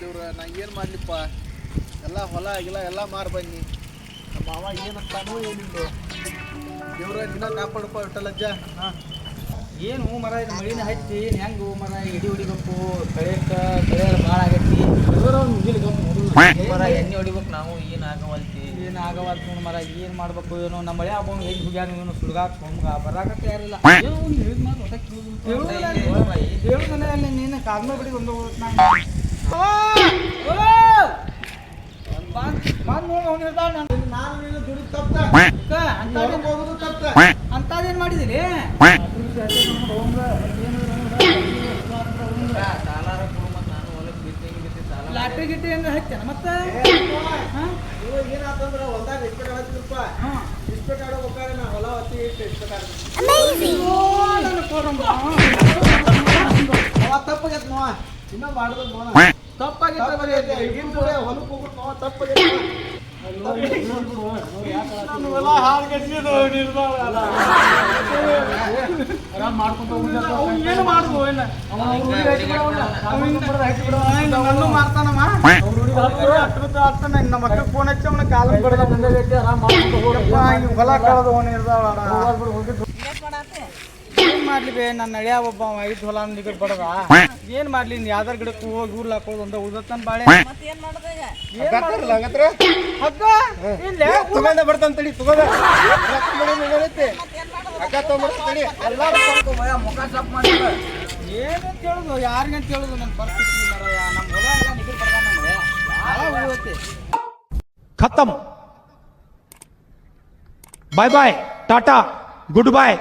ದೇವ್ರ ನಾ ಏನು ಮಾಡಲಿಪ್ಪ ಎಲ್ಲ ಹೊಲ ಗಿಲ ಎಲ್ಲ ಮಾರ್ ಬನ್ನಿ ನಮ್ಮ ಮಾವ ಏನಂತಾನೋ ಏನಿಲ್ಲ ದೇವ್ರ ದಿನ ಕಾಪಾಡಪ್ಪ ವಿಠಲಜ್ಜ ಏನು ಮರ ಇದು ಮಳಿನ ಹಚ್ಚಿ ಹೆಂಗೆ ಮರ ಎಡಿ ಹೊಡಿಬೇಕು ಕಳೆಯಕ್ಕ ಕಳೆ ಭಾಳ ಆಗೈತಿ ಮರ ಎಣ್ಣೆ ಹೊಡಿಬೇಕು ನಾವು ಏನು ಆಗವಲ್ತಿ ಏನು ಆಗವಲ್ತಿ ನೋಡಿ ಮರ ಏನು ಮಾಡ್ಬೇಕು ಏನೋ ನಮ್ಮ ಮಳೆ ಆಗೋನು ಎಲ್ಲಿ ಹುಗ್ಯಾನು ಏನು ಸುಳ್ಗಾಕ್ ಹೋಮ್ಗ ಬರಾಕ ತಯಾರಿಲ್ಲ ಏನೋ ಒಂದು ಹೇಳಿದ್ ಮಾತು ಕೇಳುದಿಲ್ಲ. ಹೇಳುದಿಲ್ಲ ಅಲ್ಲಿ ನೀನು ಕಾಲ್ಮ ಬಿಡಿ ಒಂದು ಬಂದ್ ನೋಡಿ ಹೋಗಿರ್ತಾವ ನಾನು. ನಾನು ದುಡಿದು ತಪ್ಪ ಅಂತಾದೇನ್ ಹೋಗೋದು ತಪ್ಪ ಅಂತಾದೇನ್ ಮಾಡಿದಿರಿ? ಲಾಟ್ರಿ ಗಿಟ್ರಿ ಹೆಂಗ ಹಚ್ಚನ ಮತ್ತೆ? ಇವಾಗ ಏನಾತಂದ್ರ ಹೊಲ್ದಾಗ ಇಸ್ಪೆಟ್ ಆಡ್ತಿಲ್ಪ ಇಸ್ಪೆಟ್ ಆಡೋ ಬೇಕಾದ್ರೆ ನಾ ಹೊಲ ಹೊತ್ತಿ ಇಟ್ಟು ಇಸ್ಪೆಟ್ ಆಡ್ತೀನಿ ಅವ ತಪ್ಪಾಗೈತೆ ನೋವ ಇನ್ನ ಮಾಡ್ದು ನೋವ ತಪ್ಪಾಗೈತೆ ಹೊಲಕ್ಕೆ ಹೋಗ್ಬಿಟ್ಟು ನೋವ ತಪ್ಪಾಗೈತೆ ನಮ್ಮ ಮಕ್ಕಳು ಫೋನ್ ಹಚ್ಚಿ ಅವನ ಕಾಲ ಹೊಲ ಕಳೆದ ಹೋಗಿ ಏನ್ ಮಾಡ್ಲಿ ಬೇ ನನ್ನ ನಳಿಯ ಒಬ್ಬ ಅವ ಐದು ಹೊಲ ನಿಗಡ್ ಬಡದ ಏನ್ ಮಾಡ್ಲಿ ನೀನ್ ಯಾವ್ದಾರ ಗಿಡಕ್ಕೆ ಹೋಗಿ ಊರ್ಲ ಹಾಕೋದು ಒಂದ ಉಳ್ದತ್ತನ್ ಬಾಳೆ ಏನ್ ಹಗ್ಗ ಇಲ್ಲ ತಗೊಂಡ ಬರ್ತಾನ ತಡಿ ತಗೊಂಡ ಅಕ್ಕ ತಗೊಂಡ್ಬರ್ತಾನೆ ಏನಂತ ಹೇಳುದು ಯಾರಿಗಂತ ಹೇಳುದು ನನ್ನ ಪರಿಸ್ಥಿತಿ ಮರಯ್ಯ ನಮ್ಮ ಹೊಲ ಎಲ್ಲ ನಿಗಡ್ ಬಡದ ನಮ್ಮ ಮಳೆ ಭಾಳ ಉಳಿದೈತಿ खत्म bye bye tata good bye